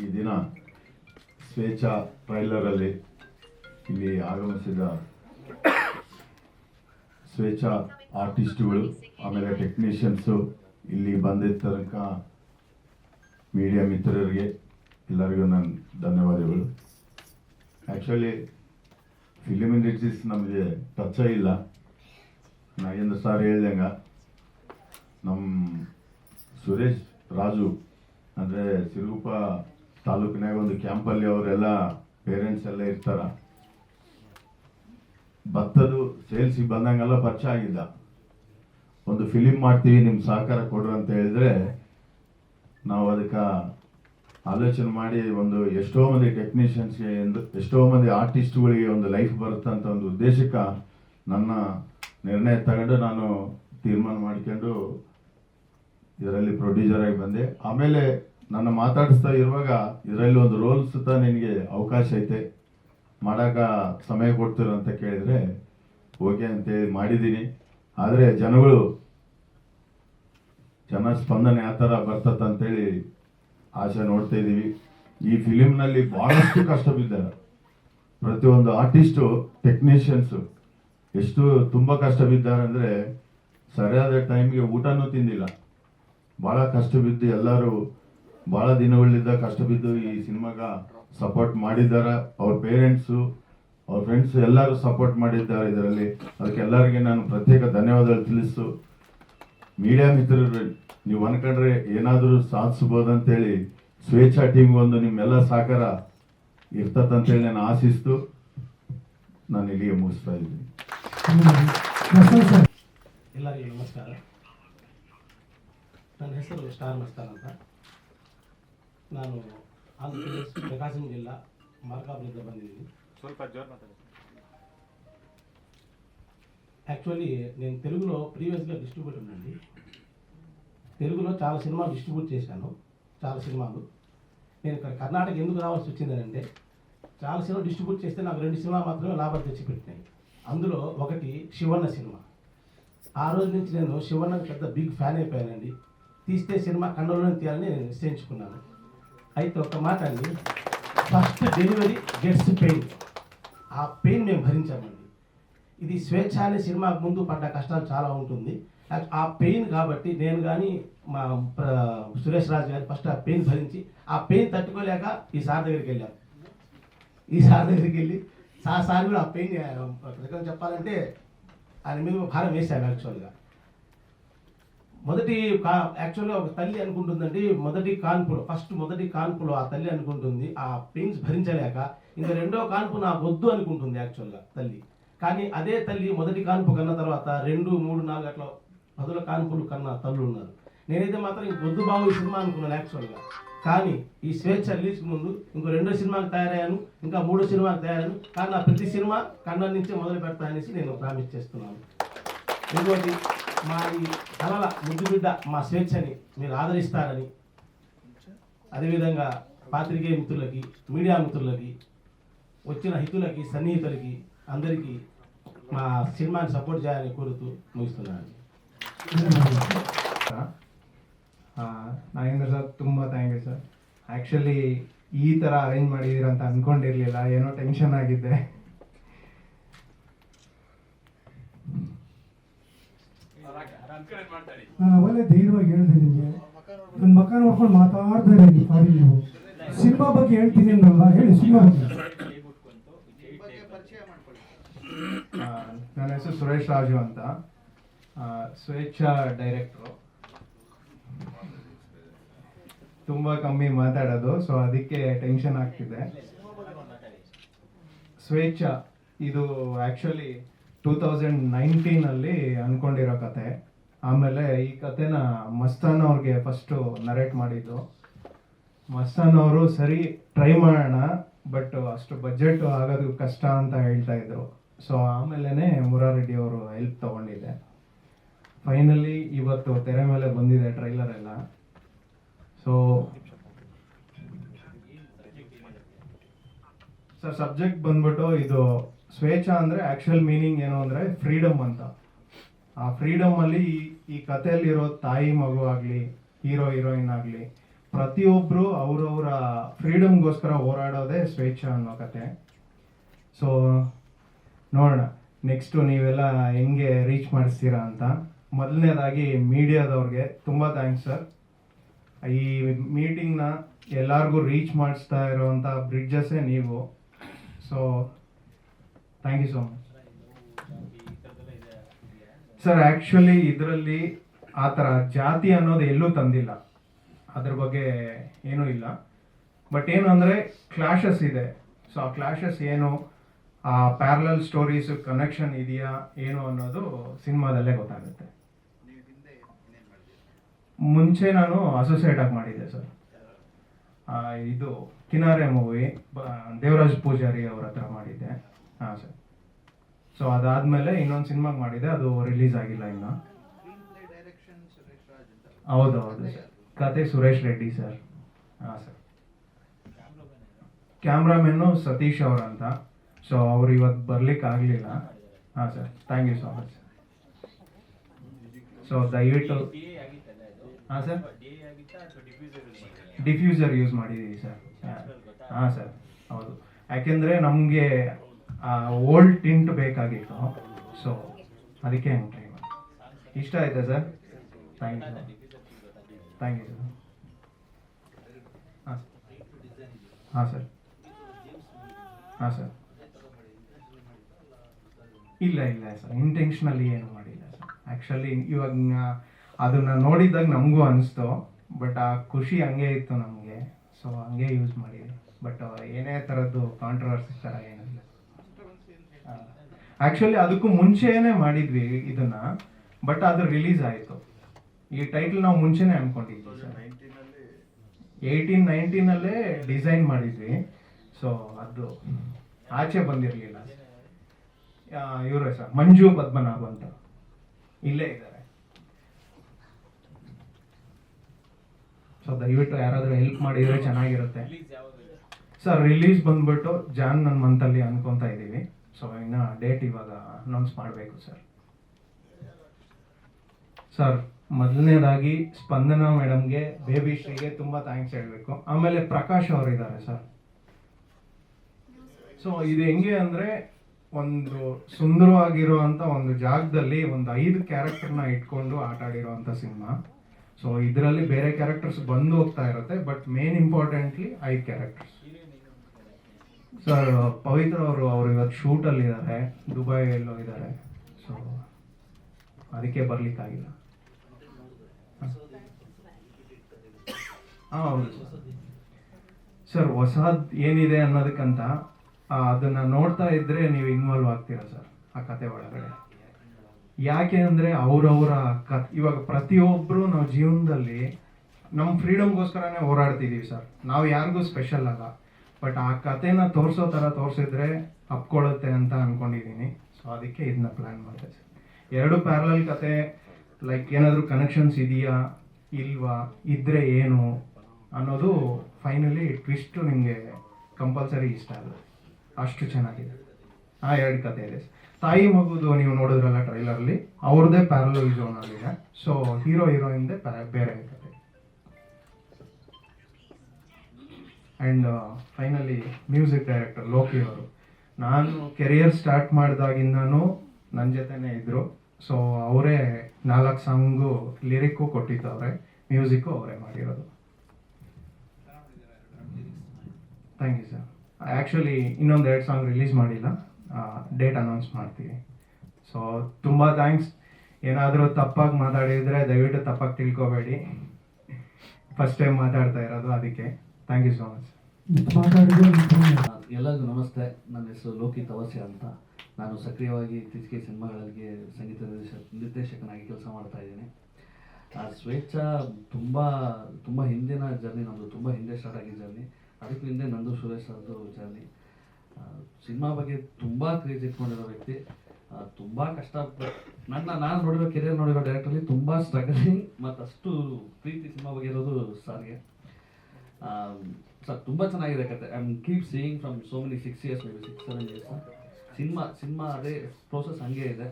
ಈ ದಿನ ಸ್ವೇಚ್ಛಾ ಟ್ರೈಲರಲ್ಲಿ ಇಲ್ಲಿ ಆಗಮಿಸಿದ ಸ್ವೇಚ್ಛಾ ಆರ್ಟಿಸ್ಟ್ಗಳು, ಆಮೇಲೆ ಟೆಕ್ನಿಷಿಯನ್ಸು ಇಲ್ಲಿ ಬಂದಿದ್ದ ತನಕ ಮೀಡಿಯಾ ಮಿತ್ರರಿಗೆ ಎಲ್ಲರಿಗೂ ನನ್ನ ಧನ್ಯವಾದಗಳು. ಆ್ಯಕ್ಚುಲಿ ಫಿಲಿಮ್ ಇಂಡಸ್ಟ್ರೀಸ್ ನಮಗೆ ಟಚ್ ಇಲ್ಲ. ನಾಗೇಂದ್ರ ಸರ್ ಹೇಳ್ದಂಗ ನಮ್ಮ ಸುರೇಶ್ ರಾಜು, ಅಂದರೆ ಸಿರುಗುಪ್ಪ ತಾಲೂಕಿನಾಗ ಒಂದು ಕ್ಯಾಂಪಲ್ಲಿ ಅವರೆಲ್ಲ ಪೇರೆಂಟ್ಸ್ ಎಲ್ಲ ಇರ್ತಾರ. ಭತ್ತದು ಸೇಲ್ಸಿಗೆ ಬಂದಂಗೆಲ್ಲ ಪರಿಚಯ ಆಗಿದ್ದ ಒಂದು ಫಿಲಿಮ್ ಮಾಡ್ತೀವಿ ನಿಮ್ಮ ಸಹಕಾರ ಕೊಡ್ರಿ ಅಂತ ಹೇಳಿದ್ರೆ ನಾವು ಅದಕ್ಕೆ ಆಲೋಚನೆ ಮಾಡಿ ಒಂದು ಎಷ್ಟೋ ಮಂದಿ ಟೆಕ್ನಿಷಿಯನ್ಸ್ಗೆ ಎಷ್ಟೋ ಮಂದಿ ಆರ್ಟಿಸ್ಟ್ಗಳಿಗೆ ಒಂದು ಲೈಫ್ ಬರುತ್ತೆ ಅಂತ ಒಂದು ಉದ್ದೇಶಕ್ಕೆ ನನ್ನ ನಿರ್ಣಯ ತಗೊಂಡು ನಾನು ತೀರ್ಮಾನ ಮಾಡ್ಕೊಂಡು ಇದರಲ್ಲಿ ಪ್ರೊಡ್ಯೂಸರ್ ಆಗಿ ಬಂದೆ. ಆಮೇಲೆ ನನ್ನ ಮಾತಾಡಿಸ್ತಾ ಇರುವಾಗ ಇದರಲ್ಲಿ ಒಂದು ರೋಲ್ ಸುತ್ತ ನಿನಗೆ ಅವಕಾಶ ಐತೆ. ಮಾಡಾಕ ಸಮಯ ಕೊಡ್ತೀರ ಅಂತ ಕೇಳಿದ್ರೆ ಓಕೆ ಅಂತೇಳಿ ಮಾಡಿದ್ದೀನಿ. ಆದರೆ ಜನಗಳು, ಜನ ಸ್ಪಂದನೆ ಆ ಥರ ಅಂತೇಳಿ ಆಸೆ ನೋಡ್ತಾ ಇದ್ದೀವಿ. ಈ ಫಿಲಿಮ್ನಲ್ಲಿ ಭಾಳಷ್ಟು ಕಷ್ಟ ಬಿದ್ದಾರೆ ಪ್ರತಿಯೊಂದು ಆರ್ಟಿಸ್ಟು ಟೆಕ್ನಿಷಿಯನ್ಸು ಎಷ್ಟು ತುಂಬ ಕಷ್ಟ ಬಿದ್ದಾರೆ ಅಂದರೆ ಸರಿಯಾದ ಟೈಮ್ಗೆ ಊಟನೂ ತಿಂದಿಲ್ಲ. ಭಾಳ ಕಷ್ಟ ಬಿದ್ದು ಎಲ್ಲರೂ ಭಾಳ ದಿನಗಳಿಂದ ಕಷ್ಟ ಬಿದ್ದು ಈ ಸಿನಿಮಾಗ ಸಪೋರ್ಟ್ ಮಾಡಿದ್ದಾರೆ. ಅವ್ರ ಪೇರೆಂಟ್ಸು ಅವ್ರ ಫ್ರೆಂಡ್ಸ್ ಎಲ್ಲರೂ ಸಪೋರ್ಟ್ ಮಾಡಿದ್ದಾರೆ ಇದರಲ್ಲಿ. ಅದಕ್ಕೆ ಎಲ್ಲರಿಗೆ ನಾನು ಪ್ರತ್ಯೇಕ ಧನ್ಯವಾದಗಳು ತಿಳಿಸು ಮೀಡಿಯಾ ಮಿತ್ರರು ನೀವು ಅನ್ಕೊಂಡ್ರೆ ಏನಾದರೂ ಸಾಧಿಸ್ಬೋದಂತೇಳಿ ಸ್ವೇಚ್ಛಾ ಟೀಮ್ ಒಂದು ನಿಮ್ಮೆಲ್ಲ ಸಹಕಾರ ಇರ್ತದಂತೇಳಿ ನಾನು ಆಶಿಸ್ತು. ನಾನು ಇಲ್ಲಿಗೆ ಮುಗಿಸ್ತಾ ಇದ್ದೀನಿ. ಎಲ್ಲರಿಗೂ ನಮಸ್ಕಾರ. ನನ್ನ ಹೆಸರು ಸ್ಟಾರ್ ಮಸ್ತಾನ್ ಅಂತ. ನಾನು ಆಂಧ್ರ ಪ್ರದೇಶ್ ಪ್ರಕಾಶಂ ಜಿಲ್ಲಾ ಮಾರ್ಕಾಪುರದಿಂದ ಬಂದಿದ್ದೀನಿ ಸ್ವಲ್ಪ ಜೋರ್ ಮಾತಾಡಿ యాక్చువల్లీ నేను తెలుగులో ప్రీవియస్గా డిస్ట్రిబ్యూటర్ అండి తెలుగులో చాలా సినిమాలు డిస్ట్రిబ్యూట్ చేశాను చాలా సినిమాలు నేను ఇక్కడ కర్ణాటక ఎందుకు రావాల్సి వచ్చిందనంటే చాలా సినిమా డిస్ట్రిబ్యూట్ చేస్తే నాకు రెండు సినిమా మాత్రమే లాభాలు తెచ్చిపెట్టినాయి అందులో ఒకటి శివన్న సినిమా ఆ రోజు నుంచి నేను శివన్నకి పెద్ద బిగ్ ఫ్యాన్ అయిపోయానండి తీస్తే సినిమా కన్నులను తీయాలని నేను నిశ్చయించుకున్నాను అయితే ఒక మాట అండి. ఫస్ట్ డెలివరీ గెట్స్ పెయిన్ ఆ పెయిన్ మేము భరించామండి. ఇది స్వేచ్ఛ అనే సినిమాకు ముందు పడ్డ కష్టాలు చాలా ఉంటుంది. ఆ- పెయిన్ కాబట్టి నేను కానీ మా ప్ర- సురేష్ రాజు గారు ఫస్ట్ ఆ పెయిన్ భరించి ఆ పెయిన్ తట్టుకోలేక ఈ సార్ దగ్గరికి వెళ్ళాం. ఈ సార్ దగ్గరికి వెళ్ళి సార్ సార్ కూడా ఆ పెయిన్ చెప్పాలంటే ఆయన మీద భారం వేశాను యాక్చువల్గా మొదటి కా యాక్చువల్గా ఒక తల్లి అనుకుంటుందండి మొదటి కాన్పులో ఫస్ట్ మొదటి కాన్పులో ఆ తల్లి అనుకుంటుంది ఆ పెయిన్స్ భరించలేక ఇంకా రెండో కాన్పు నా వద్దు అనుకుంటుంది యాక్చువల్గా తల్లి. కానీ అదే తల్లి మొదటి కాన్పు కన్న తర్వాత రెండు మూడు నాలుగు అట్లా పదుల కాన్పులు కన్న తల్లు ఉన్నారు. నేనైతే మాత్రం ఇంక వద్దు బాబు ఈ సినిమా అనుకున్నాను యాక్చువల్గా కానీ ఈ స్వేచ్ఛ రిలీజ్ ముందు ఇంకో రెండో సినిమాకి తయారయ్యాను ఇంకా మూడో సినిమాకి తయారయ్యాను కానీ నా ప్రతి సినిమా కన్నడ నుంచే మొదలు పెడతా అనేసి నేను ప్రామిస్ చేస్తున్నాను. ఇంకోటి మా ఈ కళల ముద్దు బిడ్డ మా స్వేచ్ఛని మీరు ఆదరిస్తారని అదేవిధంగా పాత్రికేయ మిత్రులకి మీడియా మిత్రులకి వచ్చిన హితులకి సన్నిహితులకి అందరికీ మా సినిమాని సపోర్ట్ చేయాలని కోరుతూ ముగిస్తున్నాను ಆ, ನಾಗೇಂದ್ರ ಸರ್ ತುಂಬ ಥ್ಯಾಂಕ್ ಯು ಸರ್ ಆ್ಯಕ್ಚುಲಿ ಈ ಥರ ಅರೇಂಜ್ ಮಾಡಿದ್ದೀರ ಅಂತ ಅಂದ್ಕೊಂಡಿರಲಿಲ್ಲ ಏನೋ ಟೆನ್ಷನ್ ಆಗಿದ್ದೆ ನಾನು ಅವಲೇ ಧೈರ್ಯವಾಗಿ ಹೇಳಿದೆ ನಿಮಗೆ. ನನ್ನ ಮಕ್ಕ ನೋಡ್ಕೊಂಡು ಮಾತಾಡ್ತಾ ಇದ್ದೀನಿ ನೀವು. ಸಿನಿಮಾ ಬಗ್ಗೆ ಹೇಳ್ತೀನಿ ಅನ್ನಲ್ಲ ಹೇಳಿ ಸಿನಿಮಾ ಬಗ್ಗೆ. ನನ್ನ ಹೆಸರು ಸುರೇಶ್ ರಾಜು ಅಂತ. ಸ್ವೇಚ್ಛಾ ಡೈರೆಕ್ಟ್ರು. ತುಂಬ ಕಮ್ಮಿ ಮಾತಾಡೋದು ಸೊ ಅದಕ್ಕೆ ಟೆನ್ಷನ್ ಆಗ್ತಿದೆ. ಸ್ವೇಚ್ಛಾ ಇದು ಆ್ಯಕ್ಚುಲಿ ಟೂ ತೌಸಂಡ್ ನೈನ್ಟೀನಲ್ಲಿ ಅಂದ್ಕೊಂಡಿರೋ ಕತೆ. ಆಮೇಲೆ ಈ ಕತೆನ ಮಸ್ತಾನ್ ಅವ್ರಿಗೆ ಫಸ್ಟು ನರೇಟ್ ಮಾಡಿದ್ದು. ಮಸ್ತಾನ್ ಅವರು ಸರಿ ಟ್ರೈ ಮಾಡೋಣ ಬಟ್ ಅಷ್ಟು ಬಜೆಟ್ ಆಗೋದು ಕಷ್ಟ ಅಂತ ಹೇಳ್ತಾ ಇದ್ರು. ಸೊ ಆಮೇಲೆ ಮುರಾರೆಡ್ಡಿ ಅವರು ಹೆಲ್ಪ್ ತಗೊಂಡಿದ್ದೆ. ಫೈನಲಿ ಇವತ್ತು ತೆರೆ ಮೇಲೆ ಬಂದಿದೆ ಟ್ರೈಲರ್ ಎಲ್ಲ. ಸೊ ಸರ್ ಸಬ್ಜೆಕ್ಟ್ ಬಂದ್ಬಿಟ್ಟು ಇದು ಸ್ವೇಚ್ಛಾ ಅಂದ್ರೆ ಆ್ಯಕ್ಚುಯಲ್ ಮೀನಿಂಗ್ ಏನು ಅಂದ್ರೆ ಫ್ರೀಡಮ್ ಅಂತ. ಆ ಫ್ರೀಡಮ್ ಅಲ್ಲಿ ಈ- ಈ ಕಥೆಯಲ್ಲಿರೋ ತಾಯಿ ಮಗು ಆಗಲಿ ಹೀರೋ ಹೀರೋಯಿನ್ ಆಗಲಿ ಪ್ರತಿಯೊಬ್ಬರು ಅವರವರ ಫ್ರೀಡಮ್ಗೋಸ್ಕರ ಹೋರಾಡೋದೇ ಸ್ವೇಚ್ಛ ಅನ್ನೋ ಕತೆ. ಸೊ ನೋಡೋಣ ನೆಕ್ಸ್ಟು ನೀವೆಲ್ಲ ಹೆಂಗೆ ರೀಚ್ ಮಾಡಿಸ್ತೀರಾ ಅಂತ. ಮೊದಲನೇದಾಗಿ ಮೀಡಿಯಾದವ್ರಿಗೆ ತುಂಬ ಥ್ಯಾಂಕ್ಸ್ ಸರ್ ಈ ಮೀಟಿಂಗ್ನ ಎಲ್ಲರಿಗೂ ರೀಚ್ ಮಾಡಿಸ್ತಾ ಇರೋವಂಥ ಬ್ರಿಡ್ಜಸ್ಸೇ ನೀವು. So thank you so much sir actually ಇದರಲ್ಲಿ ಆ ಥರ ಜಾತಿ ಅನ್ನೋದು ಎಲ್ಲೂ ತಂದಿಲ್ಲ. ಅದ್ರ ಬಗ್ಗೆ ಏನೂ ಇಲ್ಲ. ಬಟ್ ಏನು ಅಂದರೆ ಕ್ಲಾಶಸ್ ಇದೆ. ಸೊ ಆ ಕ್ಲಾಶಸ್ ಏನು, ಆ ಪ್ಯಾರಲಲ್ ಸ್ಟೋರೀಸ್ ಕನೆಕ್ಷನ್ ಇದೆಯಾ, ಏನು ಅನ್ನೋದು ಸಿನಿಮಾದಲ್ಲೇ ಗೊತ್ತಾಗುತ್ತೆ. ಮುಂಚೆ ನಾನು ಅಸೋಸಿಯೇಟ್ ಆಗಿ ಮಾಡಿದ್ದೆ ಸರ್ ಇದು ಕಿನಾರೆ ಮೂವಿ ದೇವರಾಜ್ ಪೂಜಾರಿ ಅವ್ರ ಹತ್ರ ಮಾಡಿದ್ದೆ. ಹಾಂ, ಸರ್. ಸೊ ಅದಾದ್ಮೇಲೆ ಇನ್ನೊಂದು ಸಿನಿಮಾಗೆ ಮಾಡಿದೆ, ಅದು ರಿಲೀಸ್ ಆಗಿಲ್ಲ ಇನ್ನು. ಹೌದು ಹೌದು ಸರ್. ಕತೆ ಸುರೇಶ್ ರೆಡ್ಡಿ, ಸರ್. ಹಾಂ, ಸರ್. ಕ್ಯಾಮ್ರಾಮೆನ್ನು ಸತೀಶ್ ಅವ್ರ ಅಂತ ಸೊ ಅವ್ರು ಇವತ್ತು ಬರ್ಲಿಕ್ಕೆ ಆಗಲಿಲ್ಲ. ಹಾಂ, sir. Thank you so much so ದಯವಿಟ್ಟು ಹಾಂ, ಸರ್. ಡಿಫ್ಯೂಸರ್ ಯೂಸ್ ಮಾಡಿದ್ದೀವಿ ಸರ್. ಹಾಂ, ಸರ್. ಹೌದು. ಯಾಕೆಂದರೆ ನಮಗೆ ಓಲ್ಡ್ ಟಿಂಟ್ ಬೇಕಾಗಿತ್ತು. ಸೊ ಅದಕ್ಕೆ ಹಂಗೆ ಟ್ರೈ ಮಾಡಿ. ಇಷ್ಟ ಆಯ್ತಾ sir? Thank you thank you sir ಹಾಂ. ಹಾಂ ಸರ್. ಹಾಂ ಸರ್. ಇಲ್ಲ ಇಲ್ಲ ಸರ್. ಇಂಟೆನ್ಷನಲಿ ಏನು ಮಾಡಿಲ್ಲ ಸರ್. ಆ್ಯಕ್ಚುಲಿ ಇವಾಗ, ಅದನ್ನು ಅದನ್ನ ನೋಡಿದಾಗ ನಮಗೂ ಅನಿಸ್ತು. ಬಟ್ ಆ ಖುಷಿ ಹಂಗೆ ಇತ್ತು ನಮಗೆ. ಸೊ ಹಂಗೆ ಯೂಸ್ ಮಾಡಿದ್ವಿ ಬಟ್ ಏನೇ ಥರದ್ದು ಕಾಂಟ್ರವರ್ಸಿ ಥರ ಏನಿಲ್ಲ. ಆ್ಯಕ್ಚುಲಿ ಅದಕ್ಕೂ ಮುಂಚೆನೇ ಮಾಡಿದ್ವಿ ಇದನ್ನ ಬಟ್ ಅದು ರಿಲೀಸ್ ಆಯಿತು. ಈ ಟೈಟಲ್ ನಾವು ಮುಂಚೆನೇ ಅನ್ಕೊಂಡಿದ್ವಿ ಸರ್. ಏಯ್ಟೀನ್ ನೈನ್ಟೀನಲ್ಲೇ ಡಿಸೈನ್ ಮಾಡಿದ್ವಿ. ಸೊ ಅದು ಆಚೆ ಬಂದಿರಲಿಲ್ಲ. ಇವರೇ ಸರ್ ಮಂಜು ಪದ್ಮನಾಭ ಅಂತ. ಇಲ್ಲೇ ಇದ್ದಾರೆ. ಸೊ ದಯವಿಟ್ಟು ಯಾರಾದರೂ ಹೆಲ್ಪ್ ಮಾಡಿದರೆ ಚೆನ್ನಾಗಿರುತ್ತೆ. ಸರ್ ರಿಲೀಸ್ ಬಂದ್ಬಿಟ್ಟು ಜಾನ್ ನನ್ನ ಮಂತಲ್ಲಿ ಅನ್ಕೊತಾ ಇದ್ದೀವಿ. ಸೊ ಇನ್ನು ಡೇಟ್ ಇವಾಗ ಅನೌನ್ಸ್ ಮಾಡಬೇಕು ಸರ್ ಸರ್ ಮೊದಲನೇದಾಗಿ ಸ್ಪಂದನಾ ಮೇಡಮ್ಗೆ ಬೇಬಿ ಶ್ರೀಗೆ ತುಂಬ ಥ್ಯಾಂಕ್ಸ್ ಹೇಳಬೇಕು. ಆಮೇಲೆ ಪ್ರಕಾಶ್ ಅವರು ಇದ್ದಾರೆ ಸರ್ ಸೊ ಇದು ಹೆಂಗೆ ಅಂದರೆ ಒಂದು ಸುಂದರವಾಗಿರುವಂಥ ಒಂದು ಜಾಗದಲ್ಲಿ ಒಂದು ಐದು ಕ್ಯಾರೆಕ್ಟರ್ನ ಇಟ್ಕೊಂಡು ಆಟ ಸಿನಿಮಾ. ಸೊ ಇದರಲ್ಲಿ ಬೇರೆ ಕ್ಯಾರೆಕ್ಟರ್ಸ್ ಬಂದು ಹೋಗ್ತಾ ಇರುತ್ತೆ ಬಟ್ ಮೇನ್ ಇಂಪಾರ್ಟೆಂಟ್ಲಿ ಐದು ಕ್ಯಾರೆಕ್ಟರ್ಸ್. ಸರ್ ಪವಿತ್ರ ಅವರು ಅವರು ಇವತ್ತು ಶೂಟಲ್ಲಿ ಇದ್ದಾರೆ, ದುಬೈಯಲ್ಲೂ ಇದ್ದಾರೆ. ಸೊ ಅದಕ್ಕೆ ಬರ್ಲಿಕ್ಕಾಗಿಲ್ಲ. ಹಾಂ, ಹೌದು ಸರ್ ಹೊಸದ್ ಏನಿದೆ ಅನ್ನೋದಕ್ಕಂತ ಅದನ್ನ ನೋಡ್ತಾ ಇದ್ರೆ ನೀವು ಇನ್ವಾಲ್ವ್ ಆಗ್ತೀರಾ ಸರ್ ಆ ಕತೆ ಒಳಗಡೆ? ಯಾಕೆ ಅಂದರೆ ಅವರವರ ಕ, ಇವಾಗ ಪ್ರತಿಯೊಬ್ಬರು ನಾವು ಜೀವನದಲ್ಲಿ ನಮ್ಮ ಫ್ರೀಡಮ್ಗೋಸ್ಕರನೇ ಹೋರಾಡ್ತಿದೀವಿ ಸರ್ ನಾವು ಯಾರಿಗೂ ಸ್ಪೆಷಲ್ ಅಲ್ಲ. ಬಟ್ ಆ ಕತೆನ ತೋರಿಸೋ ಥರ ತೋರಿಸಿದ್ರೆ ಅಪ್ಕೊಳ್ಳುತ್ತೆ ಅಂತ ಅಂದ್ಕೊಂಡಿದ್ದೀನಿ ಸೊ ಅದಕ್ಕೆ ಇದನ್ನ ಪ್ಲ್ಯಾನ್ ಮಾಡಿದೆ. ಎರಡು ಪ್ಯಾರಲಲ್ ಕತೆ ಲೈಕ್ ಏನಾದರೂ ಕನೆಕ್ಷನ್ಸ್ ಇದೆಯಾ, ಇಲ್ವಾ, ಇದ್ರೆ ಏನು ಅನ್ನೋದು ಫೈನಲಿ ಟ್ವಿಸ್ಟ್ ನಿಮಗೆ ಕಂಪಲ್ಸರಿ ಇಷ್ಟ ಆಗುತ್ತೆ. ಅಷ್ಟು ಚೆನ್ನಾಗಿದೆ. ಆ ಎರಡು ಕತೆ ಇದೆ. ತಾಯಿ ಮಗುದು ನೀವು ನೋಡಿದ್ರಲ್ಲ ಟ್ರೈಲರ್ಲಿ ಅವ್ರದ್ದೇ ಪ್ಯಾರಲಲ್ ಝೋನ್ ಆಗಿದೆ ಸೊ ಹೀರೋ ಹೀರೋಯಿಂದೇ ಬೇರೆ ಕತೆ and finally music director Loki ಅವರು. ನಾನು ಕೆರಿಯರ್ ಸ್ಟಾರ್ಟ್ ಮಾಡಿದಾಗಿಂದನೂ ನನ್ನ ಜೊತೆನೇ ಇದ್ದರು ಸೊ ಅವರೇ ನಾಲ್ಕು ಸಾಂಗು ಲಿರಿಕ್ಕು ಕೊಟ್ಟಿದ್ದವ್ರೆ ಮ್ಯೂಸಿಕ್ಕು ಅವರೇ ಮಾಡಿರೋದು. ಥ್ಯಾಂಕ್ ಯು ಸರ್ ಆ್ಯಕ್ಚುಲಿ ಇನ್ನೊಂದು ಎರಡು ಸಾಂಗ್ ರಿಲೀಸ್ ಮಾಡಿಲ್ಲ. ಡೇಟ್ ಅನೌನ್ಸ್ ಮಾಡ್ತೀವಿ. ಸೊ ತುಂಬ ಥ್ಯಾಂಕ್ಸ್ ಏನಾದರೂ ತಪ್ಪಾಗಿ ಮಾತಾಡಿದರೆ ದಯವಿಟ್ಟು ತಪ್ಪಾಗಿ ತಿಳ್ಕೊಬೇಡಿ. ಫಸ್ಟ್ ಟೈಮ್ ಮಾತಾಡ್ತಾ ಇರೋದು ಅದಕ್ಕೆ. ಥ್ಯಾಂಕ್ ಯು ಸೊ ಮಚ್ ಎಲ್ಲರಿಗೂ ನಮಸ್ತೆ. ನನ್ನ ಹೆಸರು ಲೋಕಿತ್ ತವಸೆ ಅಂತ. ನಾನು ಸಕ್ರಿಯವಾಗಿ ಇತ್ತೀಚೆಗೆ ಸಿನಿಮಾಗಳಿಗೆ ಸಂಗೀತ ನಿರ್ದೇಶಕ ನಿರ್ದೇಶಕನಾಗಿ ಕೆಲಸ ಮಾಡ್ತಾ ಇದ್ದೀನಿ. ಆ ಸ್ವೇಚ್ಛ ತುಂಬ ತುಂಬ ಹಿಂದಿನ ಜರ್ನಿ ನಮ್ಮದು ತುಂಬ ಹಿಂದೆ ಸ್ಟಾರ್ಟ್ ಆಗಿದ್ದ ಜರ್ನಿ ಅದಕ್ಕೂ ಹಿಂದೆ ನಂದು ಸುರೇಶ್ ಅವ್ರದ್ದು ಜರ್ನಿ ಸಿನಿಮಾ ಬಗ್ಗೆ ತುಂಬ ಕ್ರೇಜ್ ಇಟ್ಕೊಂಡಿರೋ ವ್ಯಕ್ತಿ. ತುಂಬ ಕಷ್ಟ ನನ್ನ ನಾನು ನೋಡಿರೋ ಕೆರಿಯರ್ ನೋಡಿರೋ ಡೈರೆಕ್ಟರ್ಲಿ ತುಂಬ ಸ್ಟ್ರಗಲಿಂಗ್ ಮತ್ತು ಅಷ್ಟು ಪ್ರೀತಿ ಸಿನಿಮಾ ಬಗ್ಗೆ ಇರೋದು ಸರ್ಗೆ. ಸರ್ ತುಂಬ ಚೆನ್ನಾಗಿದೆ ಕತೆ. I am keep seeing from so many six years maybe six seven years cinema cinema ಅದೇ ಪ್ರೋಸೆಸ್ ಹಂಗೆ ಇದೆ.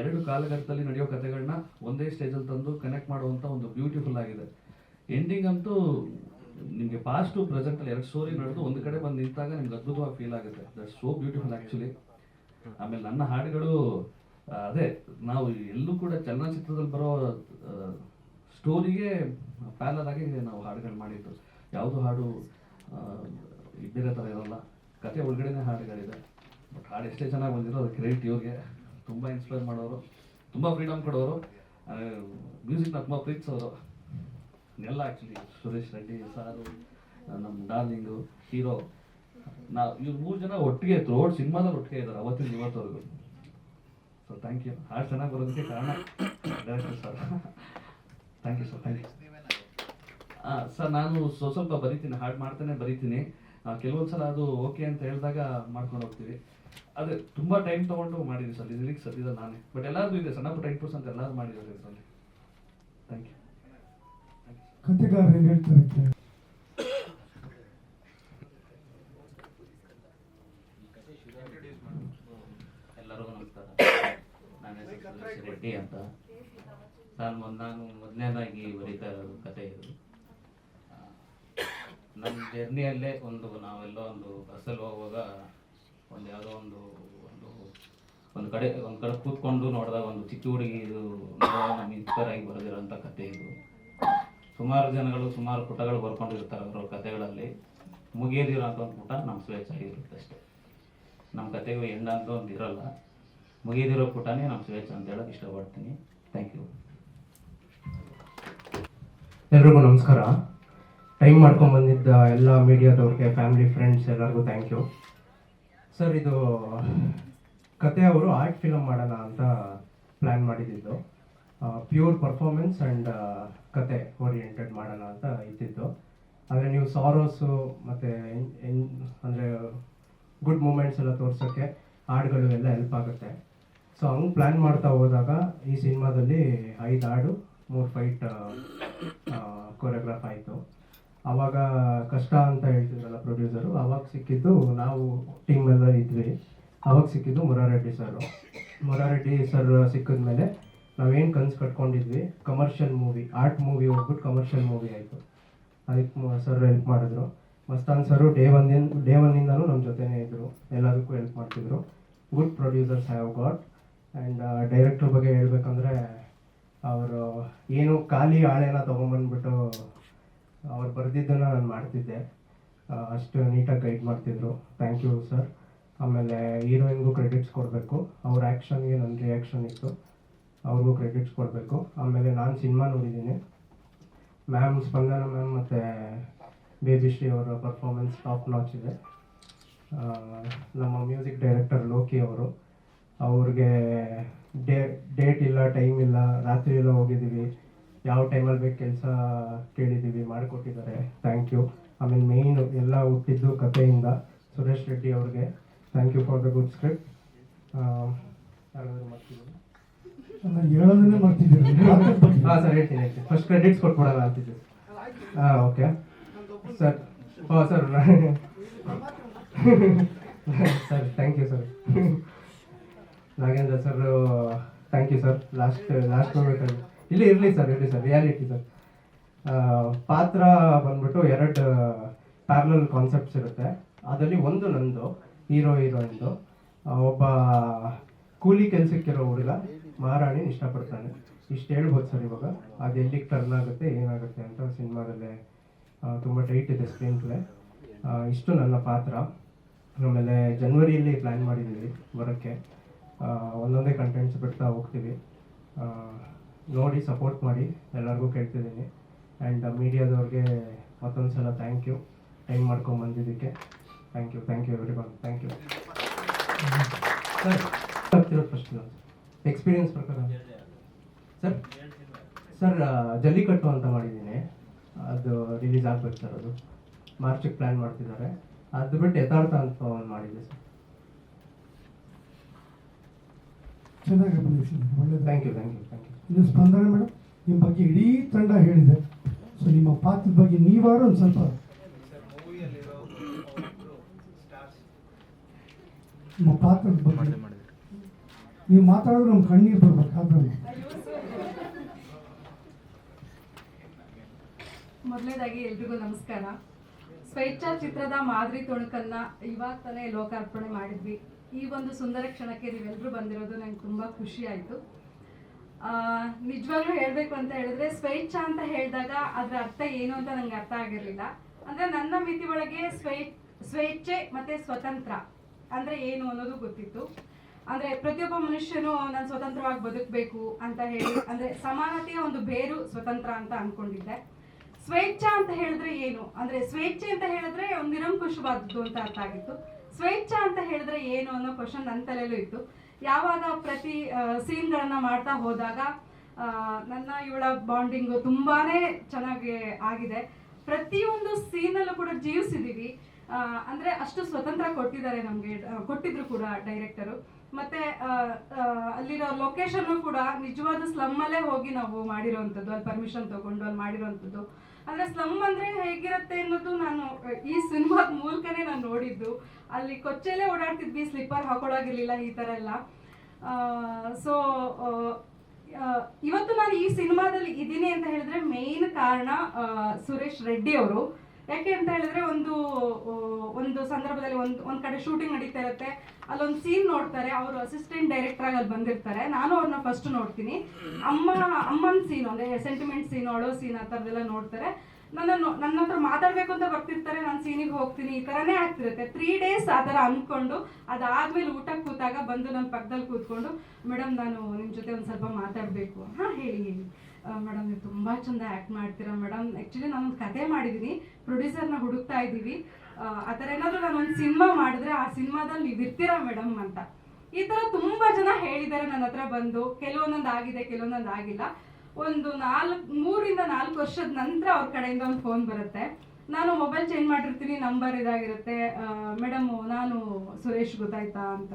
ಎರಡು ಕಾಲಘಟ್ಟದಲ್ಲಿ ನಡೆಯೋ ಕತೆಗಳನ್ನ ಒಂದೇ ಸ್ಟೇಜಲ್ಲಿ ತಂದು ಕನೆಕ್ಟ್ ಮಾಡುವಂಥ ಒಂದು ಬ್ಯೂಟಿಫುಲ್ ಆಗಿದೆ. ಎಂಡಿಂಗ್ ಅಂತೂ ನಿಮಗೆ ಪಾಸ್ಟು ಪ್ರೆಸೆಂಟಲ್ಲಿ ಎರಡು ಸ್ಟೋರಿ ನಡೆದು ಒಂದು ಕಡೆ ಬಂದು ನಿಂತಾಗ ನಿಮ್ಗೆ ಅದ್ಭುತವಾಗಿ ಫೀಲ್ ಆಗುತ್ತೆ. ದಟ್ ಸೋ ಬ್ಯೂಟಿಫುಲ್ ಆ್ಯಕ್ಚುಲಿ ಆಮೇಲೆ ನನ್ನ ಹಾಡುಗಳು, ಅದೇ, ನಾವು ಎಲ್ಲೂ ಕೂಡ ಚಲನಚಿತ್ರದಲ್ಲಿ ಬರೋ ಸ್ಟೋರಿಗೆ ಪ್ಯಾಲರ್ ಆಗಿ ನಾವು ಹಾಡುಗಳು ಮಾಡಿದ್ದು. ಯಾವುದು ಹಾಡು ಬೇರೆ ಥರ ಇರೋಲ್ಲ. ಕತೆ ಒಳಗಡೆನೇ ಹಾಡುಗಳಿದೆ. ಬಟ್ ಹಾಡು ಎಷ್ಟೇ ಚೆನ್ನಾಗಿ ಬಂದಿರೋ ಅದಕ್ಕೆ ಕ್ರೆಡಿಟ್ ಇವ್ರಿಗೆ. ತುಂಬ ಇನ್ಸ್ಪೈರ್ ಮಾಡೋರು. ತುಂಬ ಫ್ರೀಡಮ್ ಕೊಡೋರು. ಮ್ಯೂಸಿಕ್ನ ತುಂಬ ಪ್ರೀತಿಸೋರು. ಎಲ್ಲ ಆ್ಯಕ್ಚುಲಿ ಸುರೇಶ್ ರೆಡ್ಡಿ, ಸಾರು ನಮ್ಮ ಡಾರ್ಲಿಂಗು ಹೀರೋ ನಾವು ಇವ್ರು ಮೂರು ಜನ ಒಟ್ಟಿಗೆ ರೋಡ್ ಸಿನಿಮಾದಲ್ಲಿ ಒಟ್ಟಿಗೆ ಇದ್ದಾರೆ ಅವತ್ತಿನ ಇವತ್ತವರೆಗೂ. ಸೊ ಥ್ಯಾಂಕ್ ಯು ಹಾಡು ಚೆನ್ನಾಗಿ ಬರೋದಕ್ಕೆ ಕಾರಣ director sir. Thank you sir thank you sir ನಾನು ಸ್ವಸ್ವಲ್ಪ ಬರಿತೀನಿ ಹಾಡು ಮಾಡ್ತಾನೆ ಬರಿತೀನಿ. ಕೆಲವೊಂದು ಸಲ ಅದು ಓಕೆ ಅಂತ ಹೇಳಿದಾಗ ಮಾಡ್ಕೊಂಡು ಹೋಗ್ತೀವಿ. ಅದೇ ತುಂಬ ಟೈಮ್ ತೊಗೊಂಡು ಮಾಡಿದ್ದೀನಿ ಸರ್ ಲಿರಿಕ್ಸ್ ಸದ್ಯದ ನಾನೇ. ಬಟ್ ಎಲ್ಲಾರ್ದು ಇದೆ ಸಣ್ಣ ಪುಟ್ಟ ಇಂಪ್ರೂವ್ಸ್ ಅಂತ ಎಲ್ಲರೂ ಮಾಡಿದ್ದಾರೆ ಇದರಲ್ಲಿ. ಥ್ಯಾಂಕ್ ಯು ಕಥೆಗಾರ ಏನು ಹೇಳ್ತಾರೆ. ಎಲ್ಲರಿಗೂ ನಮಸ್ಕಾರ. ನನ್ನ ಹೆಸರು ರೆಡ್ಡಿ ಅಂತ. ನಾನು ಮೊದ್- ನಾನು ಮೊದಲನೇದಾಗಿ ಬರೀತಾ ಇರೋದು ಕತೆ ಇದು. ನಮ್ಮ ಜರ್ನಿಯಲ್ಲೇ ಒಂದು ನಾವೆಲ್ಲೋ ಒಂದು ಬಸ್ಸಲ್ಲಿ ಹೋಗುವಾಗ ಒಂದು ಯಾವುದೋ ಒಂದು ಒಂದು ಒಂದು ಕಡೆ ಒಂದು ಕಡೆ ಕೂತ್ಕೊಂಡು ನೋಡಿದಾಗ ಒಂದು ಚಿಕ್ಕ ಹುಡುಗಿ ಇದು ನಮ್ಗೆ ಇನ್ಸ್ಪೈರ್ ಆಗಿ ಬರೆದಿರೋಂಥ ಕತೆ ಇದು. ಸುಮಾರು ಜನಗಳು, ಸುಮಾರು ಪುಟಗಳು ಬರ್ಕೊಂಡಿರ್ತಾರೆ ಅವರ ಕತೆಗಳಲ್ಲಿ ಮುಗಿಯದಿರೋಂಥ ಒಂದು ಪುಟ ನಮ್ಮ ಸ್ವೇಚ್ಛಾಗಿರುತ್ತೆ ಅಷ್ಟೇ. ನಮ್ಮ ಕತೆಗೂ ಎಂಡ ಒಂದು ಇರೋಲ್ಲ. ಮುಗಿದಿರೋ ಪುಟನೇ ನಮ್ಮ ಸ್ವೇಚ್ಛ ಅಂತ ಹೇಳೋಕೆ ಇಷ್ಟಪಡ್ತೀನಿ. ಥ್ಯಾಂಕ್ ಯು ಎಲ್ರಿಗೂ ನಮಸ್ಕಾರ. ಟೈಮ್ ಮಾಡ್ಕೊಂಡು ಬಂದಿದ್ದ ಎಲ್ಲ ಮೀಡಿಯಾದವ್ರಿಗೆ ಫ್ಯಾಮಿಲಿ ಫ್ರೆಂಡ್ಸ್ ಎಲ್ಲರಿಗೂ ಥ್ಯಾಂಕ್ ಯು ಸರ್ ಇದು ಕತೆ ಅವರು ಆರ್ಟ್ ಫಿಲಮ್ ಮಾಡೋಣ ಅಂತ ಪ್ಲ್ಯಾನ್ ಮಾಡಿದ್ದು. ಪ್ಯೂರ್ ಪರ್ಫಾರ್ಮೆನ್ಸ್ ಆ್ಯಂಡ್ ಕತೆ ಓರಿಯೆಂಟೆಡ್ ಮಾಡೋಣ ಅಂತ ಇದ್ದಿದ್ದು. ಆದರೆ ನೀವು ಸಾರೋಸು ಮತ್ತು ಅಂದರೆ ಗುಡ್ ಮೂಮೆಂಟ್ಸ್ ಎಲ್ಲ ತೋರಿಸೋಕ್ಕೆ ಹಾಡುಗಳು ಎಲ್ಲ ಹೆಲ್ಪ್ ಆಗುತ್ತೆ. ಸೊ ಹಂಗೆ ಪ್ಲ್ಯಾನ್ ಮಾಡ್ತಾ ಹೋದಾಗ ಈ ಸಿನಿಮಾದಲ್ಲಿ ಐದು ಹಾಡು ಮೂರು ಫೈಟ್ ಕೊರಿಯೋಗ್ರಾಫ್ ಆಯಿತು. ಆವಾಗ ಕಷ್ಟ ಅಂತ ಹೇಳ್ತಿದ್ರಲ್ಲ ಪ್ರೊಡ್ಯೂಸರು ಅವಾಗ ಸಿಕ್ಕಿದ್ದು ನಾವು ಟೀಮ್ ಎಲ್ಲ ಇದ್ವಿ. ಅವಾಗ ಸಿಕ್ಕಿದ್ದು ಮುರಾರೆಡ್ಡಿ ಸರ್ ಮುರಾರೆಡ್ಡಿ ಸರ್ ಸಿಕ್ಕಿದ್ಮೇಲೆ ನಾವೇನು ಕನ್ಸು ಕಟ್ಕೊಂಡಿದ್ವಿ? ಕಮರ್ಷಿಯಲ್ ಮೂವಿ ಆರ್ಟ್ ಮೂವಿ ಹೋಗ್ಬಿಟ್ಟು ಕಮರ್ಷಿಯಲ್ ಮೂವಿ ಆಯಿತು. ಅದಕ್ಕೆ ಸರ್ ಹೆಲ್ಪ್ ಮಾಡಿದ್ರು. Mastan sir day one day ಒನ್ನಿಂದನೂ ನಮ್ಮ ಜೊತೆನೇ ಇದ್ದರು ಎಲ್ಲದಕ್ಕೂ ಹೆಲ್ಪ್ ಮಾಡ್ತಿದ್ರು. Good producers have got and director ಬಗ್ಗೆ ಹೇಳಬೇಕಂದ್ರೆ, ಅವರು ಏನು ಖಾಲಿ ಹಾಳೆನ ತೊಗೊಂಬಂದ್ಬಿಟ್ಟು ಅವ್ರು ಬರೆದಿದ್ದನ್ನು ನಾನು ಮಾಡ್ತಿದ್ದೆ. ಅಷ್ಟು ನೀಟಾಗಿ ಗೈಡ್ ಮಾಡ್ತಿದ್ರು. ಥ್ಯಾಂಕ್ ಯು ಸರ್ ಆಮೇಲೆ ಹೀರೋಯಿನ್ಗೂ ಕ್ರೆಡಿಟ್ಸ್ ಕೊಡಬೇಕು. ಅವ್ರ ಆ್ಯಕ್ಷನ್ಗೆ ನನ್ನ ರಿಯಾಕ್ಷನ್ ಇತ್ತು. ಅವ್ರಿಗೂ ಕ್ರೆಡಿಟ್ಸ್ ಕೊಡಬೇಕು. ಆಮೇಲೆ ನಾನು ಸಿನಿಮಾ ನೋಡಿದ್ದೀನಿ ಮ್ಯಾಮ್ ಸ್ಪಂದನ ಮ್ಯಾಮ್ ಮತ್ತು ಬೇಬಿ ಶ್ರೀ ಅವರ ಪರ್ಫಾರ್ಮೆನ್ಸ್ ಟಾಪ್ ನಾಚ್ ಇದೆ. ನಮ್ಮ ಮ್ಯೂಸಿಕ್ ಡೈರೆಕ್ಟರ್ ಲೋಕಿ ಅವರು, ಅವ್ರಿಗೆ ಡೇ ಡೇಟ್ ಇಲ್ಲ ಟೈಮ್ ಇಲ್ಲ, ರಾತ್ರಿ ಎಲ್ಲ ಹೋಗಿದ್ದೀವಿ ಯಾವ ಟೈಮಲ್ಲಿ ಬೇಕು ಕೆಲಸ ಕೇಳಿದ್ದೀವಿ ಮಾಡಿಕೊಟ್ಟಿದ್ದಾರೆ. ಥ್ಯಾಂಕ್ ಯು ಆಮೇಲೆ ಮೇಯ್ನು ಎಲ್ಲ ಹುಟ್ಟಿದ್ದು ಕಥೆಯಿಂದ ಸುರೇಶ್ ರೆಡ್ಡಿ ಅವ್ರಿಗೆ. Thank you for the good script ಯಾರಾದರೂ ಮಾಡ್ತಿದ್ದೀವಿ ನಾನು ಹೇಳೋದನ್ನೇ ಬಗ್ಗೆ. ಹಾಂ ಸರ್ ಹೇಳ್ತೀನಿ ಹೇಳ್ತೀನಿ. ಫಸ್ಟ್ ಕ್ರೆಡಿಟ್ಸ್ ಕೊಟ್ಬಿಡೋಣ ಅಂತಿದ್ದೆ ಹಾಂ ಓಕೆ ಸರ್ ಹಾಂ sir sir thank you sir Nagendra sir thank you sir last last ಮೂಮೆಂಟಲ್ಲಿ ಇಲ್ಲಿ, ಇರಲಿ ಸರ್ ಇರಲಿ ಸರ್ ರಿಯಾಲಿಟಿ ಸರ್. ಪಾತ್ರ ಬಂದ್ಬಿಟ್ಟು ಎರಡು ಪ್ಯಾರಲಲ್ ಕಾನ್ಸೆಪ್ಟ್ಸ್ ಇರುತ್ತೆ. ಅದರಲ್ಲಿ ಒಂದು ನಂದು ಹೀರೋ ಹೀರೋಯಿನ್ದು ಒಬ್ಬ ಕೂಲಿ ಕೆಲಸಕ್ಕಿರೋ ಹುಡುಗ ಮಹಾರಾಣಿ ಇಷ್ಟಪಡ್ತಾನೆ. ಇಷ್ಟು ಹೇಳ್ಬೋದು ಸರ್ ಇವಾಗ. ಅದು ಎಲ್ಲಿಗೆ ಟರ್ನ್ ಆಗುತ್ತೆ, ಏನಾಗುತ್ತೆ ಅಂತ ಸಿನಿಮಾದಲ್ಲೇ ತುಂಬ ಟೈಟ್ ಇದೆ ಸ್ಕ್ರೀನ್ ಪ್ಲೇ ಇಷ್ಟು ನನ್ನ ಪಾತ್ರ. ಆಮೇಲೆ ಜನ್ವರಿಯಲ್ಲಿ ಪ್ಲ್ಯಾನ್ ಮಾಡಿದ್ದೀವಿ ಬರೋಕ್ಕೆ. ಒಂದೊಂದೇ ಕಂಟೆಂಟ್ಸ್ ಬಿಡ್ತಾ ಹೋಗ್ತೀವಿ. ನೋಡಿ ಸಪೋರ್ಟ್ ಮಾಡಿ. ಎಲ್ಲರಿಗೂ ಕೇಳ್ತಿದ್ದೀನಿ. ಆ್ಯಂಡ್ ಮೀಡಿಯಾದವ್ರಿಗೆ ಮತ್ತೊಂದು ಸಲ ಥ್ಯಾಂಕ್ ಯು ಟೈಮ್ ಮಾಡ್ಕೊಂಡು ಬಂದಿದ್ದಕ್ಕೆ. Thank you thank you everyone thank you sir ಆಗ್ತಿರೋದು ಫಸ್ಟ್ ಎಕ್ಸ್ಪೀರಿಯನ್ಸ್ ಪ್ರಕಾರ? ಸರ್ ಸರ್ ಜಲ್ಲಿಕಟ್ಟು ಅಂತ ಮಾಡಿದ್ದೀನಿ. ಅದು ರಿಲೀಸ್ ಆಗ್ಬೇಕು ಸರ್ ಅದು. ಮಾರ್ಚಿಗೆ ಪ್ಲ್ಯಾನ್ ಮಾಡ್ತಿದ್ದಾರೆ. ಅದು ಬಿಟ್ಟು ಯಥಾರ್ಥ ಅಂತ ಒಂದು ಮಾಡಿದ್ದೆ ಸರ್ ಚೆನ್ನಾಗಿ thank you thank you thank you ಇದು ಸ್ಪಂದನೆ ಮೇಡಮ್. ನಿಮ್ಮ ಬಗ್ಗೆ ಇಡೀ ತಂಡ ಹೇಳಿದೆ. ಸೊ ನಿಮ್ಮ ಪಾತ್ರದ ಬಗ್ಗೆ ನೀವಾರು ಒಂದು ಸ್ವಲ್ಪ ನಿಮ್ಮ ಪಾತ್ರದ ಬಗ್ಗೆ ನೀವು ಮಾತಾಡಿದ್ರೆ ನಮ್ಮ ಕಣ್ಣೀರು ಬರ್ಬೇಕು ಆದ್ರೆ ಮೊದಲನೇದಾಗಿ ಎಲ್ರಿಗೂ ನಮಸ್ಕಾರ. ಸ್ವೇಚ್ಛಾ ಚಿತ್ರದ ಮಾದರಿ ತುಣುಕನ್ನ ಇವಾಗ ತಾನೇ ಲೋಕಾರ್ಪಣೆ ಮಾಡಿದ್ವಿ. ಈ ಒಂದು ಸುಂದರ ಕ್ಷಣಕ್ಕೆ ನೀವೆಲ್ಲರೂ ಬಂದಿರೋದು ನಂಗೆ ತುಂಬ ಖುಷಿ ಆಯಿತು. ನಿಜವಾಗ್ಲೂ ಹೇಳಬೇಕು ಅಂತ ಹೇಳಿದ್ರೆ ಸ್ವೇಚ್ಛ ಅಂತ ಹೇಳಿದಾಗ ಅದರ ಅರ್ಥ ಏನು ಅಂತ ನಂಗೆ ಅರ್ಥ ಆಗಿರಲಿಲ್ಲ. ಅಂದರೆ ನನ್ನ ಮಿತಿ ಒಳಗೆ ಸ್ವೇ, ಸ್ವೇಚ್ಛೆ ಮತ್ತೆ ಸ್ವತಂತ್ರ ಅಂದರೆ ಏನು ಅನ್ನೋದು ಗೊತ್ತಿತ್ತು. ಅಂದರೆ ಪ್ರತಿಯೊಬ್ಬ ಮನುಷ್ಯನು ನಾನು ಸ್ವತಂತ್ರವಾಗಿ ಬದುಕಬೇಕು ಅಂತ ಹೇಳಿ, ಅಂದರೆ ಸಮಾನತೆಯ ಒಂದು ಬೇರು ಸ್ವತಂತ್ರ ಅಂತ ಅನ್ಕೊಂಡಿದ್ದೆ. ಸ್ವೇಚ್ಛ ಅಂತ ಹೇಳಿದ್ರೆ ಏನು? ಅಂದ್ರೆ ಸ್ವೇಚ್ಛೆ ಅಂತ ಹೇಳಿದ್ರೆ ಒಂದು ನಿರಂಕುಶವಾದದ್ದು ಅಂತ ಅರ್ಥ ಆಗಿತ್ತು. ಸ್ವೇಚ್ಛ ಅಂತ ಹೇಳಿದ್ರೆ ಏನು ಅನ್ನೋ ಕ್ವಶನ್ ನನ್ನ ತಲೆಯಲ್ಲೂ ಇತ್ತು. ಯಾವಾಗ ಪ್ರತಿ ಸೀನ್ಗಳನ್ನ ಮಾಡ್ತಾ ಹೋದಾಗ ನನ್ನ ಇವಳ ಬಾಂಡಿಂಗು ತುಂಬಾನೇ ಚೆನ್ನಾಗಿ ಆಗಿದೆ. ಪ್ರತಿಯೊಂದು ಸೀನಲ್ಲೂ ಕೂಡ ಜೀವಿಸಿದೀವಿ. ಆ, ಅಂದ್ರೆ ಅಷ್ಟು ಸ್ವತಂತ್ರ ಕೊಟ್ಟಿದ್ದಾರೆ ನಮಗೆ ಕೊಟ್ಟಿದ್ರು ಕೂಡ ಡೈರೆಕ್ಟರು. ಮತ್ತೆ ಅಲ್ಲಿರೋ ಲೊಕೇಶನ್ ಕೂಡ ನಿಜವಾದ ಸ್ಲಮ್ ಅಲ್ಲೇ ಹೋಗಿ ನಾವು ಮಾಡಿರೋವಂಥದ್ದು ಅಲ್ಲಿ ಪರ್ಮಿಷನ್ ತಗೊಂಡು ಅಲ್ಲಿ ಮಾಡಿರೋವಂಥದ್ದು ಅಂದ್ರೆ ಸ್ಲಮ್ ಅಂದ್ರೆ ಹೇಗಿರುತ್ತೆ ಅನ್ನೋದು ನಾನು, ಈ ಸಿನಿಮಾದ ಮೂಲಕನೇ ನಾನು ನೋಡಿದ್ದು. ಅಲ್ಲಿ ಕೊಚ್ಚೆಲ್ಲೇ ಓಡಾಡ್ತಿದ್ವಿ, ಸ್ಲಿಪ್ಪರ್ ಹಾಕೊಳ್ಳೋಗಿರ್ಲಿಲ್ಲ ಈ ತರ ಎಲ್ಲ. ಸೊ ಇವತ್ತು ನಾನು ಈ ಸಿನಿಮಾದಲ್ಲಿ ಇದ್ದೀನಿ ಅಂತ ಹೇಳಿದ್ರೆ ಮೇನ್ ಕಾರಣ ಸುರೇಶ್ ರೆಡ್ಡಿ ಅವರು. ಯಾಕೆ ಅಂತ ಹೇಳಿದ್ರೆ ಒಂದು ಒಂದು ಸಂದರ್ಭದಲ್ಲಿ ಒಂದು, ಒಂದ್ ಕಡೆ ಶೂಟಿಂಗ್ ನಡೀತಾ ಇರುತ್ತೆ. ಅಲ್ಲೊಂದು ಸೀನ್ ನೋಡ್ತಾರೆ. ಅವರು ಅಸಿಸ್ಟೆಂಟ್ ಡೈರೆಕ್ಟರ್ ಆಗಿ ಅಲ್ಲಿ ಬಂದಿರ್ತಾರೆ. ನಾನು ಅವ್ರನ್ನ ಫಸ್ಟ್ ನೋಡ್ತೀನಿ. ಅಮ್ಮ, ಅಮ್ಮನ ಸೀನ್ ಅಂದ್ರೆ ಸೆಂಟಿಮೆಂಟ್ ಸೀನ್ ಅಳೋ ಸೀನ್ ಆ ಥರದೆಲ್ಲ ನೋಡ್ತಾರೆ. ನನ್ನ ನನ್ನ ಹತ್ರ ಮಾತಾಡ್ಬೇಕು ಅಂತ ಬರ್ತಿರ್ತಾರೆ. ನಾನು ಸೀನಿಗೆ ಹೋಗ್ತೀನಿ. ಈ ಥರನೇ ಆಗ್ತಿರುತ್ತೆ. ತ್ರೀ ಡೇಸ್ ಆ ಥರ ಅಂದ್ಕೊಂಡು ಅದಾದ್ಮೇಲೆ ಊಟಕ್ಕೆ ಕೂತಾಗ ಬಂದು ನನ್ನ ಪಕ್ಕದಲ್ಲಿ ಕೂತ್ಕೊಂಡು, ಮೇಡಮ್, ನಾನು ನಿಮ್ಮ ಜೊತೆ ಒಂದು ಸ್ವಲ್ಪ ಮಾತಾಡಬೇಕು. ಹಾಂ, ಹೇಳಿ ಹೇಳಿ. ಮೇಡಮ್ ನೀವು ತುಂಬ ಚಂದ ಆ್ಯಕ್ಟ್ ಮಾಡ್ತೀರಾ ಮೇಡಮ್ ಆ್ಯಕ್ಚುಲಿ ನಾನೊಂದು ಕತೆ ಮಾಡಿದ್ದೀನಿ ಪ್ರೊಡ್ಯೂಸರ್ನ ಹುಡುಕ್ತಾ ಇದ್ದೀವಿ. ಆ, ಥರ ಏನಾದರೂ ನಾನು ಒಂದು ಸಿನಿಮಾ ಮಾಡಿದ್ರೆ ಆ ಸಿನಿಮಾದಲ್ಲಿ ನೀವು ಇರ್ತೀರಾ ಮೇಡಮ್ ಅಂತ. ಈ ಥರ ತುಂಬ ಜನ ಹೇಳಿದ್ದಾರೆ ನನ್ನ ಹತ್ರ ಬಂದು. ಕೆಲವೊಂದೊಂದು ಆಗಿದೆ ಕೆಲವೊಂದೊಂದು ಆಗಿಲ್ಲ. ಒಂದು ನಾಲ್ಕು ಮೂರಿಂದ ನಾಲ್ಕು ವರ್ಷದ ನಂತರ ಅವ್ರ ಕಡೆಯಿಂದ ಒಂದು ಫೋನ್ ಬರುತ್ತೆ. ನಾನು ಮೊಬೈಲ್ ಚೇಂಜ್ ಮಾಡಿರ್ತೀನಿ ನಂಬರ್ ಇದಾಗಿರುತ್ತೆ. ಮೇಡಮ್ ನಾನು ಸುರೇಶ್ ಗೊತ್ತಾಯ್ತಾ ಅಂತ.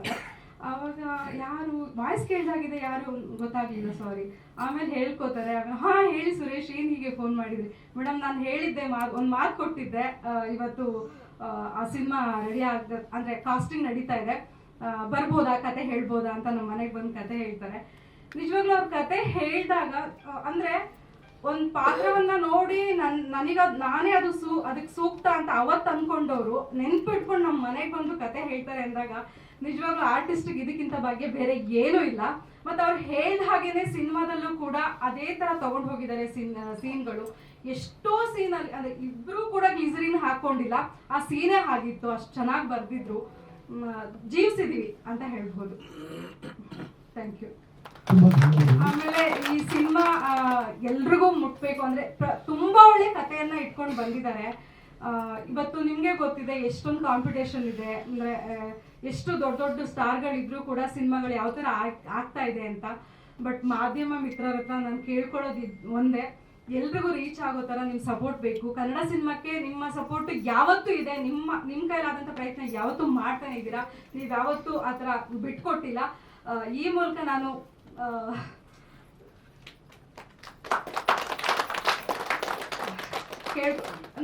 ಆವಾಗ ಯಾರು ವಾಯ್ಸ್ ಕೇಳ್ದಾಗಿದೆ ಯಾರು ಗೊತ್ತಾಗ್ಲಿಲ್ಲ ಸಾರಿ ಆಮೇಲೆ ಹೇಳ್ಕೊತಾರೆ ಆಮೇಲೆ ಹಾ ಹೇಳಿ ಸುರೇಶ್ ಏನ್ ಹೀಗೆ ಫೋನ್ ಮಾಡಿದ್ರಿ? ಮೇಡಮ್ ನಾನು ಹೇಳಿದ್ದೆ ಮಾರ್ಕ್ ಒಂದು ಮಾತು ಕೊಟ್ಟಿದ್ದೆ ಇವತ್ತು ಆ, ಸಿನಿಮಾ ರೆಡಿ ಆಗ್ದ ಅಂದ್ರೆ ಕಾಸ್ಟಿಂಗ್ ನಡೀತಾ ಇದೆ. ಬರ್ಬೋದಾ ಕತೆ ಹೇಳ್ಬೋದಾ ಅಂತ ನಮ್ಮ ಮನೆಗೆ ಬಂದು ಕತೆ ಹೇಳ್ತಾರೆ. ನಿಜವಾಗ್ಲೂ ಅವ್ರ ಕತೆ ಹೇಳಿದಾಗ ಅಂದ್ರೆ ಒಂದ್ ಪಾತ್ರವನ್ನ ನೋಡಿ ನನ್ ನನಗ ನಾನೇ ಅದು ಸೂ ಅದಕ್ಕೆ ಸೂಕ್ತ ಅಂತ ಅವತ್ತು ಅನ್ಕೊಂಡವ್ರು ನೆನ್ಪಿಟ್ಕೊಂಡು ನಮ್ಮ ಮನೆಗೆ ಬಂದು ಕತೆ ಹೇಳ್ತಾರೆ ಅಂದಾಗ ನಿಜವಾಗ್ಲೂ ಆರ್ಟಿಸ್ಟ್ಗೆ ಇದಕ್ಕಿಂತ ಬಗ್ಗೆ ಬೇರೆ ಏನೂ ಇಲ್ಲ. ಮತ್ತೆ ಅವ್ರು ಹೇಳ್ದ ಹಾಗೇನೆ ಸಿನಿಮಾದಲ್ಲೂ ಕೂಡ ಅದೇ ತರ ತಗೊಂಡು ಹೋಗಿದ್ದಾರೆ ಸೀನ್ ಸೀನ್ಗಳು. ಎಷ್ಟೋ ಸೀನ್ ಅಲ್ಲಿ ಅಂದ್ರೆ ಇಬ್ರು ಕೂಡ ಗ್ಲಿಸರಿನ್ ಹಾಕೊಂಡಿಲ್ಲ. ಆ ಸೀನೇ ಆಗಿತ್ತು ಅಷ್ಟು ಚೆನ್ನಾಗಿ ಬರ್ದಿದ್ರು. ಜೀವಿಸಿದೀವಿ ಅಂತ ಹೇಳ್ಬೋದು. ಥ್ಯಾಂಕ್ ಯು ಆಮೇಲೆ ಈ ಸಿನಿಮಾ ಎಲ್ರಿಗೂ ಮುಟ್ಬೇಕು ಅಂದ್ರೆ ತುಂಬಾ ಒಳ್ಳೆ ಕಥೆಯನ್ನ ಇಟ್ಕೊಂಡು ಬಂದಿದ್ದಾರೆ. ಇವತ್ತು ನಿಮ್ಗೆ ಗೊತ್ತಿದೆ ಎಷ್ಟೊಂದು ಕಾಂಪಿಟೇಷನ್ ಇದೆ, ಅಂದ್ರೆ ಎಷ್ಟು ದೊಡ್ಡ ದೊಡ್ಡ ಸ್ಟಾರ್ಗಳಿದ್ರು ಕೂಡ ಸಿನಿಮಾಗಳು ಯಾವ ತರ ಆಗ್ತಾ ಇದೆ ಅಂತ. ಬಟ್ ಮಾಧ್ಯಮ ಮಿತ್ರರ ಹತ್ರ ನಾನು ಕೇಳ್ಕೊಳ್ಳೋದು ಒಂದೇ, ಎಲ್ರಿಗೂ ರೀಚ್ ಆಗೋ ಥರ ನಿಮ್ಮ ಸಪೋರ್ಟ್ ಬೇಕು. ಕನ್ನಡ ಸಿನಿಮಾಕ್ಕೆ ನಿಮ್ಮ ಸಪೋರ್ಟ್ ಯಾವತ್ತೂ ಇದೆ, ನಿಮ್ಮ ನಿಮ್ಮ ಕೈಲಾದಂತ ಪ್ರಯತ್ನ ಯಾವತ್ತೂ ಮಾಡ್ತಾನೆ ಇದ್ದೀರಾ, ನೀವು ಯಾವತ್ತೂ ಆ ಬಿಟ್ಕೊಟ್ಟಿಲ್ಲ. ಈ ಮೂಲಕ ನಾನು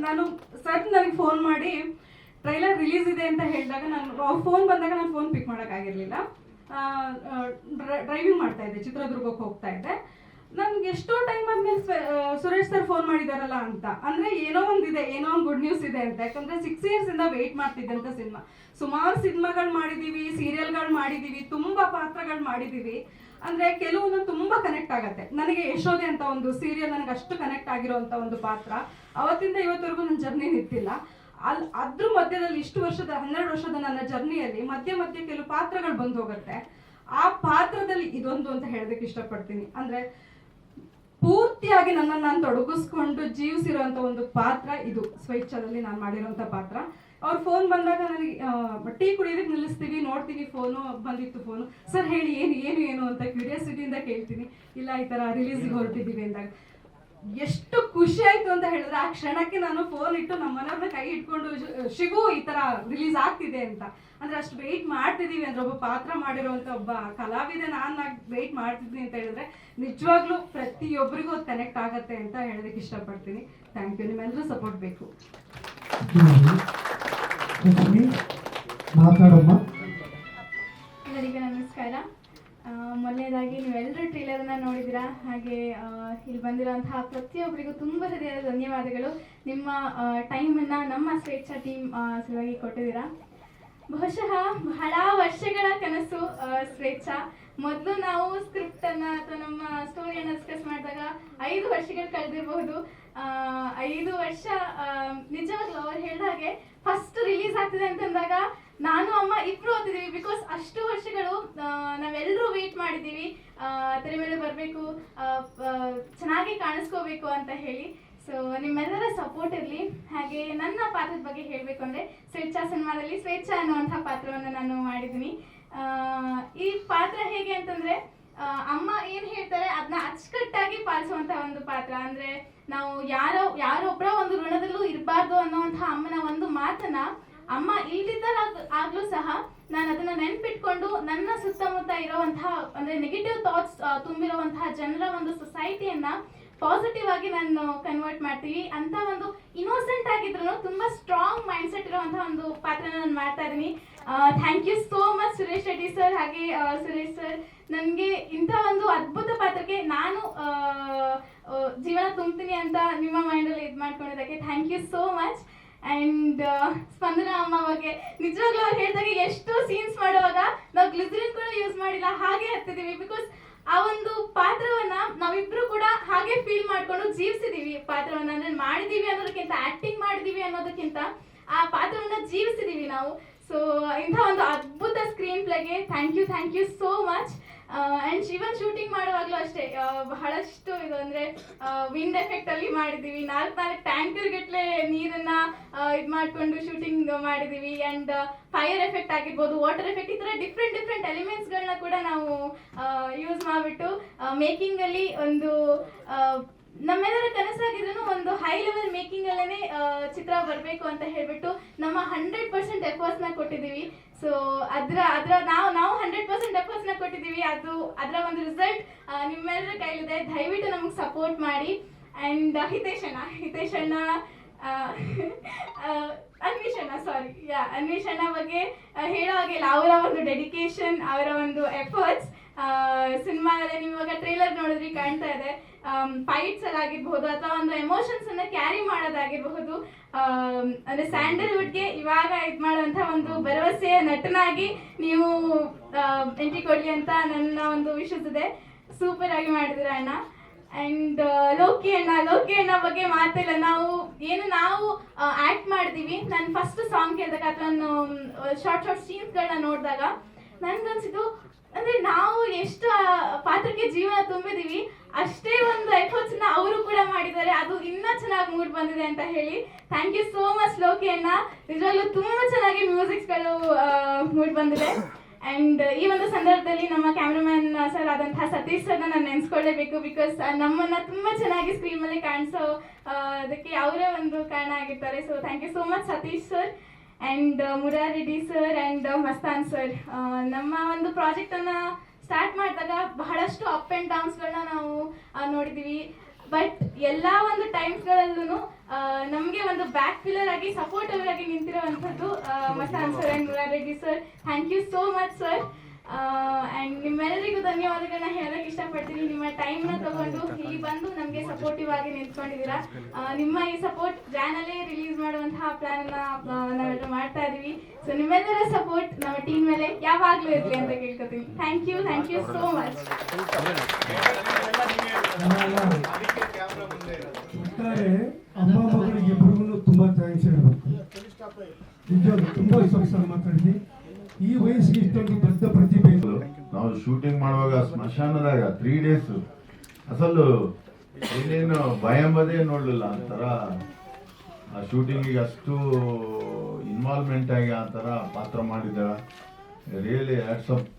ನಾನು ಸರ್ ನನಗೆ ಫೋನ್ ಮಾಡಿ ಟ್ರೈಲರ್ ರಿಲೀಸ್ ಇದೆ ಅಂತ ಹೇಳಿದಾಗ ನಾನು ಫೋನ್ ಬಂದಾಗ ನಾನು ಫೋನ್ ಪಿಕ್ ಮಾಡೋಕ್ಕಾಗಿರಲಿಲ್ಲ. ಡ್ರೈವಿಂಗ್ ಮಾಡ್ತಾ ಇದ್ದೆ, ಚಿತ್ರದುರ್ಗಕ್ಕೆ ಹೋಗ್ತಾ ಇದ್ದೆ. ನನ್ಗೆ ಎಷ್ಟೋ ಟೈಮ್ ಆದ್ಮೇಲೆ ಸುರೇಶ್ ಸರ್ ಫೋನ್ ಮಾಡಿದಾರಲ್ಲ ಅಂತ. ಅಂದ್ರೆ ಏನೋ ಒಂದಿದೆ, ಏನೋ ಒಂದು ಗುಡ್ ನ್ಯೂಸ್ ಇದೆ ಅಂತ. ಯಾಕಂದ್ರೆ ಸಿಕ್ಸ್ ಇಯರ್ಸ್ ಇಂದ ವೆಯ್ಟ್ ಮಾಡ್ತಿದ್ದಂತ ಸಿನಿಮಾ ಸುಮಾರು ಸಿನಿಮಾಗಳು ಮಾಡಿದೀವಿ ಸೀರಿಯಲ್ಗಳು ಮಾಡಿದೀವಿ, ತುಂಬಾ ಪಾತ್ರಗಳು ಮಾಡಿದೀವಿ. ಅಂದ್ರೆ ಕೆಲವೊಂದು ತುಂಬಾ ಕನೆಕ್ಟ್ ಆಗತ್ತೆ. ನನಗೆ ಯಶೋದೆ ಅಂತ ಒಂದು ಸೀರಿಯಲ್ ನನಗೆ ಅಷ್ಟು ಕನೆಕ್ಟ್ ಆಗಿರುವಂತ ಒಂದು ಪಾತ್ರ. ಅವತ್ತಿಂದ ಇವತ್ತವರೆಗೂ ನನ್ನ ಜರ್ನಿ ನಿಂತಿಲ್ಲ. ಅಲ್, ಅದ್ರ ಮಧ್ಯದಲ್ಲಿ ಇಷ್ಟು ವರ್ಷದ, ಹನ್ನೆರಡು ವರ್ಷದ ನನ್ನ ಜರ್ನಿಯಲ್ಲಿ ಮಧ್ಯ ಮಧ್ಯೆ ಕೆಲವು ಪಾತ್ರಗಳು ಬಂದು ಹೋಗುತ್ತೆ. ಆ ಪಾತ್ರದಲ್ಲಿ ಇದೊಂದು ಅಂತ ಹೇಳೋದಕ್ಕೆ ಇಷ್ಟಪಡ್ತೀನಿ. ಅಂದ್ರೆ ಪೂರ್ತಿಯಾಗಿ ನನ್ನನ್ನು ನಾನು ತೊಡಗಿಸ್ಕೊಂಡು ಜೀವಿಸಿರುವಂತ ಒಂದು ಪಾತ್ರ ಇದು. ಸ್ವೇಚ್ಛದಲ್ಲಿ ನಾನು ಮಾಡಿರುವಂತ ಪಾತ್ರ. ಅವ್ರ ಫೋನ್ ಬಂದಾಗ ನನಗೆ ಟೀ ಕುಡಿಯೋದಕ್ಕೆ ನಿಲ್ಲಿಸ್ತೀವಿ ನೋಡ್ತೀನಿ ಫೋನು ಬಂದಿತ್ತು ಫೋನು ಸರ್ ಹೇಳಿ, ಏನು ಏನು ಏನು ಅಂತ ಕ್ಯೂರಿಯಾಸಿಟಿಯಿಂದ ಕೇಳ್ತೀನಿ. ಇಲ್ಲ, ಈ ಥರ ರಿಲೀಸಿಗೆ ಹೊರಟಿದ್ದೀವಿ ಅಂದಾಗ. ಎಷ್ಟು ಖುಷಿ ಆಯ್ತು ಅಂತ ಹೇಳಿದ್ರೆ, ಆ ಕ್ಷಣಕ್ಕೆ ನಾನು ಫೋನ್ ಇಟ್ಟು ನಮ್ಮ ಮನೆಯವ್ರನ್ನ ಕೈ ಇಟ್ಕೊಂಡು ಶಿಗು ಈ ತರ ರಿಲೀಸ್ ಆಗ್ತಿದೆ ಅಂತ. ಅಂದ್ರೆ ಅಷ್ಟು ವೆಯ್ಟ್ ಮಾಡ್ತಿದೀವಿ ಅಂದ್ರೆ, ಒಬ್ಬ ಪಾತ್ರ ಮಾಡಿರುವಂತ ಒಬ್ಬ ಕಲಾವಿದ ನಾನು ವೆಯ್ಟ್ ಮಾಡ್ತಿದ್ದೀನಿ ಅಂತ ಹೇಳಿದ್ರೆ, ನಿಜವಾಗ್ಲೂ ಪ್ರತಿಯೊಬ್ಬರಿಗೂ ಕನೆಕ್ಟ್ ಆಗತ್ತೆ ಅಂತ ಹೇಳೋದಕ್ಕೆ ಇಷ್ಟಪಡ್ತೀನಿ. ಥ್ಯಾಂಕ್ ಯು ನಿಮ್ಮೆಲ್ಲರೂ ಸಪೋರ್ಟ್ ಬೇಕು. ಮಾತಾಡಮ್ಮ. ಎಲ್ಲರಿಗೂ ನಮಸ್ಕಾರ. ಆ, ಮೊನ್ನೆ ಮೊದಲನೇದಾಗಿ ನೀವೆಲ್ಲರೂ ಟ್ರೇಲರ್ನ ನೋಡಿದ್ದೀರಾ? ಹಾಗೆ ಇಲ್ಲಿ ಬಂದಿರುವಂತಹ ಪ್ರತಿಯೊಬ್ಬರಿಗೂ ತುಂಬ ಹೃದಯದ ಧನ್ಯವಾದಗಳು. ನಿಮ್ಮ ಟೈಮನ್ನು ನಮ್ಮ ಸ್ವೇಚ್ಛಾ ಟೀಮ್ ಸಲುವಾಗಿ ಕೊಟ್ಟಿದ್ದೀರಾ. ಬಹುಶಃ ಬಹಳ ವರ್ಷಗಳ ಕನಸು ಸ್ವೇಚ್ಛಾ. ಮೊದಲು ನಾವು ಸ್ಕ್ರಿಪ್ಟ್ ಅನ್ನ ಅಥವಾ ನಮ್ಮ ಸ್ಟೋರಿಯನ್ನ ಡಿಸ್ಕಸ್ ಮಾಡಿದಾಗ ಐದು ವರ್ಷಗಳು ಕಳೆದಿರಬಹುದು. ಐದು ವರ್ಷ ನಿಜವಾಗ್ಲೂ ಅವ್ರು ಹೇಳಿದ ಹಾಗೆ ಫಸ್ಟ್ ರಿಲೀಸ್ ಆಗ್ತಿದೆ ಅಂತಂದಾಗ ನಾನು, ಅಮ್ಮ ಇಬ್ರು ಓದಿದೀವಿ ಬಿಕಾಸ್ ಅಷ್ಟು ವರ್ಷಗಳು ನಾವೆಲ್ಲರೂ ವೇಟ್ ಮಾಡಿದ್ದೀವಿ ತೆರೆ ಮೇಲೆ ಬರಬೇಕು ಚೆನ್ನಾಗಿ ಕಾಣಿಸ್ಕೋಬೇಕು ಅಂತ ಹೇಳಿ. ಸೊ ನಿಮ್ಮೆಲ್ಲರ ಸಪೋರ್ಟ್ ಇರಲಿ. ಹಾಗೆ ನನ್ನ ಪಾತ್ರದ ಬಗ್ಗೆ ಹೇಳಬೇಕು ಅಂದರೆ ಸ್ವೇಚ್ಛಾ ಸಿನಿಮಾದಲ್ಲಿ ಸ್ವೇಚ್ಛಾ ಅನ್ನುವಂಥ ಪಾತ್ರವನ್ನು ನಾನು ಮಾಡಿದ್ದೀನಿ. ಈ ಪಾತ್ರ ಹೇಗೆ ಅಂತಂದರೆ ಅಮ್ಮ ಏನು ಹೇಳ್ತಾರೆ? ಅದನ್ನ ಅಚ್ಚುಕಟ್ಟಾಗಿ ಪಾಲಿಸುವಂತ ಒಂದು ಪಾತ್ರ. ಅಂದ್ರೆ ನಾವು ಯಾರೋ ಯಾರೊಬ್ಬರ ಒಂದು ಋಣದಲ್ಲೂ ಇರಬಾರ್ದು ಅನ್ನೋವಂಥ ಅಮ್ಮನ ಒಂದು ಮಾತನ್ನ ಅಮ್ಮ ಇಲ್ದಿದ್ದಾಗ ಆಗ್ಲೂ ಸಹ ನಾನು ಅದನ್ನ ನೆನ್ಪಿಟ್ಕೊಂಡು ನನ್ನ ಸುತ್ತಮುತ್ತ ಇರುವಂತಹ ಅಂದ್ರೆ ನೆಗೆಟಿವ್ ಥಾಟ್ಸ್ ತುಂಬಿರುವಂತಹ ಜನರ ಒಂದು ಸೊಸೈಟಿಯನ್ನ ಪಾಸಿಟಿವ್ ಆಗಿ ನಾನು ಕನ್ವರ್ಟ್ ಮಾಡ್ತೀವಿ. ಅಂತ ಒಂದು ಇನ್ನೋಸೆಂಟ್ ಆಗಿದ್ರು ತುಂಬಾ ಸ್ಟ್ರಾಂಗ್ ಮೈಂಡ್ ಸೆಟ್ ಇರುವಂತಹ ಒಂದು ಪಾತ್ರ ನಾನು ಮಾಡ್ತಾ ಇದ್ದೀನಿ. Thank you so much Suresh Reddy sir ಹಾಗೆ ಸುರೇಶ್ ಸರ್ ನನಗೆ ಇಂಥ ಒಂದು ಅದ್ಭುತ ಪಾತ್ರಕ್ಕೆ ನಾನು ಜೀವನ ತುಂಬ್ತೀನಿ ಅಂತ ನಿಮ್ಮ ಮೈಂಡಲ್ಲಿ ಇದು ಮಾಡ್ಕೊಂಡಿದ್ದಕ್ಕೆ thank you so much and Spandana ಅಮ್ಮ ಬಗ್ಗೆ ನಿಜವಾಗ್ಲೂ ಅವ್ರು ಹೇಳಿದಾಗ ಎಷ್ಟು ಸೀನ್ಸ್ ಮಾಡುವಾಗ ನಾವು ಗ್ಲಿಸರಿನ್ ಕೂಡ ಯೂಸ್ ಮಾಡಿಲ್ಲ, ಹಾಗೆ ಹತ್ತಿದ್ದೀವಿ ಬಿಕಾಸ್ ಆ ಒಂದು ಪಾತ್ರವನ್ನ ನಾವಿಬ್ರು ಕೂಡ ಹಾಗೆ ಫೀಲ್ ಮಾಡ್ಕೊಂಡು ಜೀವಿಸಿದೀವಿ. ಪಾತ್ರವನ್ನ ಅಂದ್ರೆ ಮಾಡಿದೀವಿ ಅನ್ನೋದಕ್ಕಿಂತ ಆಕ್ಟಿಂಗ್ ಮಾಡಿದೀವಿ ಅನ್ನೋದಕ್ಕಿಂತ ಆ ಪಾತ್ರವನ್ನ ಜೀವಿಸಿದೀವಿ ನಾವು. ಸೊ ಇಂಥ ಒಂದು ಅದ್ಭುತ screen ಪ್ಲೇಗೆ thank you thank you so much and Shivan shooting ಮಾಡುವಾಗಲೂ ಅಷ್ಟೇ. ಬಹಳಷ್ಟು ಇದು ಅಂದರೆ ವಿಂಡ್ ಎಫೆಕ್ಟ್ ಅಲ್ಲಿ ಮಾಡಿದ್ದೀವಿ ನಾಲ್ಕು ನಾಲ್ಕು ಟ್ಯಾಂಕರ್ ಗಟ್ಟಲೆ ನೀರನ್ನ ಇದು ಮಾಡಿಕೊಂಡು ಶೂಟಿಂಗ್ ಮಾಡಿದ್ದೀವಿ ಆ್ಯಂಡ್ ಫೈರ್ ಎಫೆಕ್ಟ್ ಆಗಿರ್ಬೋದು ವಾಟರ್ ಎಫೆಕ್ಟ್ ಈ ಥರ ಡಿಫ್ರೆಂಟ್ ಡಿಫ್ರೆಂಟ್ ಎಲಿಮೆಂಟ್ಸ್ಗಳನ್ನ ಕೂಡ ನಾವು ಯೂಸ್ ಮಾಡಿಬಿಟ್ಟು ಮೇಕಿಂಗಲ್ಲಿ ಒಂದು ನಮ್ಮೆಲ್ಲರ ಕನಸಾಗಿದ್ರು ಒಂದು ಹೈ ಲೆವೆಲ್ ಮೇಕಿಂಗ್ ಅಲ್ಲೇ ಚಿತ್ರ ಬರಬೇಕು ಅಂತ ಹೇಳ್ಬಿಟ್ಟು ನಮ್ಮ ಹಂಡ್ರೆಡ್ ಪರ್ಸೆಂಟ್ ಎಫರ್ಟ್ಸ್ನ ಕೊಟ್ಟಿದ್ದೀವಿ. ಸೊ ಅದ್ರ ಅದ್ರ ನಾವು ನಾವು ಹಂಡ್ರೆಡ್ ಪರ್ಸೆಂಟ್ ಎಫರ್ಟ್ಸ್ನ ಕೊಟ್ಟಿದ್ದೀವಿ. ಅದು, ಅದರ ಒಂದು ರಿಸಲ್ಟ್ ನಿಮ್ಮೆಲ್ಲರ ಕೈಲಿದೆ. ದಯವಿಟ್ಟು ನಮಗೆ ಸಪೋರ್ಟ್ ಮಾಡಿ. ಅಂಡ್ ಹಿತೇಶ್ ಅಣ್ಣ ಹಿತೇಶ್ ಅಣ್ಣ ಸಾರಿ ಯಾ ಅನ್ವೇಷ್ ಬಗ್ಗೆ ಹೇಳೋ ಹಾಗೆ ಅವರ ಒಂದು ಡೆಡಿಕೇಶನ್ ಅವರ ಒಂದು ಎಫರ್ಟ್ಸ್ ಸಿನಿಮಾದಲ್ಲಿ ನೀವು ಇವಾಗ ಟ್ರೇಲರ್ ನೋಡಿದ್ರಿ, ಕಾಣ್ತಾ ಇದೆ. ಫೈಟ್ಸ್ ಅಲ್ಲಿ ಆಗಿರ್ಬಹುದು ಅಥವಾ ಒಂದು ಎಮೋಷನ್ಸ್ ಅನ್ನ ಕ್ಯಾರಿ ಮಾಡೋದಾಗಿರಬಹುದು. ಅಂದ್ರೆ ಸ್ಯಾಂಡಲ್ವುಡ್ಗೆ ಇವಾಗ ಇದು ಮಾಡುವಂತ ಒಂದು ಭರವಸೆಯ ನಟನಾಗಿ ನೀವು ಎಂಟ್ರಿ ಕೊಡಿ ಅಂತ ನನ್ನ ಒಂದು ವಿಶ್ವಾಸ ಇದೆ. ಸೂಪರ್ ಆಗಿ ಮಾಡಿದಿರ ಅಣ್ಣ. ಅಂಡ್ ಲೋಕಿ ಅಣ್ಣ ಲೋಕಿ ಅಣ್ಣ ಬಗ್ಗೆ ಮಾತಿಲ್ಲ. ನಾವು, ಏನು ನಾವು ಆಕ್ಟ್ ಮಾಡ್ತೀವಿ. ನಾನು ಫಸ್ಟ್ ಸಾಂಗ್ ಕೇಳಿದಾಗ ಅಥವಾ ಶಾರ್ಟ್ ಶಾರ್ಟ್ ಸೀನ್ಸ್ಗಳನ್ನ ನೋಡಿದಾಗ ನನ್ಗನ್ಸಿದ್ದು ಅಂದ್ರೆ ನಾವು ಎಷ್ಟು ಪಾತ್ರಕ್ಕೆ ಜೀವನ ತುಂಬಿದೀವಿ, ಅಷ್ಟೇ ಒಂದು ಎಫರ್ಟ್ಸ್ನ ಅವರು ಕೂಡ ಮಾಡಿದ್ದಾರೆ. ಅದು ಇನ್ನೂ ಚೆನ್ನಾಗಿ ಮೂಡ್ ಬಂದಿದೆ ಅಂತ ಹೇಳಿ. Thank you so much Loki ಅಣ್ಣ ನಿಜವಾಗ್ಲೂ ತುಂಬಾ ಚೆನ್ನಾಗಿ ಮ್ಯೂಸಿಕ್ಸ್ಗಳು ಮೂಡ್ ಬಂದಿದೆ. ಅಂಡ್ ಈ ಒಂದು ಸಂದರ್ಭದಲ್ಲಿ ನಮ್ಮ ಕ್ಯಾಮ್ರಾಮನ್ ಸರ್ ಆದಂತಹ ಸತೀಶ್ ಸರ್ನ ನಾನು ನೆನೆಸ್ಕೊಳ್ಳೇಬೇಕು ಬಿಕಾಸ್ ನಮ್ಮನ್ನ ತುಂಬಾ ಚೆನ್ನಾಗಿ ಸ್ಕ್ರೀನ್ ಮೇಲೆ ಕಾಣಿಸೋ ಅದಕ್ಕೆ ಅವರೇ ಒಂದು ಕಾರಣ ಆಗಿರ್ತಾರೆ. So thank you so much Satish sir. And Murareddy sir and Mastan sir ನಮ್ಮ ಒಂದು ಪ್ರಾಜೆಕ್ಟ್ ಅನ್ನ ಸ್ಟಾರ್ಟ್ ಮಾಡಿದಾಗ ಬಹಳಷ್ಟು ಅಪ್ ಅಂಡ್ ಡೌನ್ಸ್ಗಳನ್ನ ನಾವು ನೋಡಿದ್ದೀವಿ ಬಟ್ ಎಲ್ಲ ಒಂದು ಟೈಮ್ಸ್ಗಳಲ್ಲೂ ನಮಗೆ ಒಂದು ಬ್ಯಾಕ್ ಪಿಲ್ಲರ್ ಆಗಿ ಸಪೋರ್ಟಿವ್ ಆಗಿ ನಿಂತಿರುವಂಥದ್ದು Mastan sir and Murareddy sir thank you so much sir and ನಿಮ್ಮೆಲ್ಲರಿಗೂ ಧನ್ಯವಾದಗಳನ್ನ ಹೇಳಕ್ಕೆ ಇಷ್ಟಪಡ್ತೀನಿ. ನಿಮ್ಮ ಟೈಮ್ನ ತಗೊಂಡು ಇಲ್ಲಿ ಬಂದು ನಮಗೆ ಸಪೋರ್ಟಿವ್ ಆಗಿ ನಿಂತ್ಕೊಂಡಿದ್ದೀರಾ. ನಿಮ್ಮ ಈ ಸಪೋರ್ಟ್ ಜಾನಲ್ಲೇ ರಿಲೀಸ್ ಮಾಡುವಂತಹ ಪ್ಲಾನ್ ನಾವೆಲ್ಲ ಮಾಡ್ತಾ ಇದೀವಿ. ಸೊ ನಿಮ್ಮೆಲ್ಲರ ಸಪೋರ್ಟ್ ನಮ್ಮ ಟೀಮ್ ಮೇಲೆ ಯಾವಾಗಲೂ ಇರಲಿ ಅಂತ ಕೇಳ್ಕೊತೀನಿ. Thank you thank you so much ಅಮ್ಮ ಮಗಳಿಗೆ ಇಬ್ಬರಿಗೂ ತುಂಬಾ ಥ್ಯಾಂಕ್ಸ್ ಹೇಳಬೇಕು. ನಿಜವಾಗ್ಲೂ ತುಂಬಾ ಸೊಗಸಾಗಿ ಮಾತಾಡಿದ್ವಿ ಈ ವಯಸ್ಸಿಗೆ ಇಷ್ಟೊಂದು ದೊಡ್ಡ. ನಾವು ಶೂಟಿಂಗ್ ಮಾಡುವಾಗ ಸ್ಮಶಾನದಾಗ ತ್ರೀ ಡೇಸ್ ಅಸಲು ಇನ್ನೇನು ಭಯ ಎಂಬುದೇ ನೋಡಲಿಲ್ಲ ಒಂಥರ ಆ ಶೂಟಿಂಗಿಗೆ ಅಷ್ಟು ಇನ್ವಾಲ್ವ್ಮೆಂಟ್ ಆಗಿ ಆ ಥರ ಪಾತ್ರ ಮಾಡಿದ ರಿಯಲಿ ಹ್ಯಾಟ್ಸ್ ಅಪ್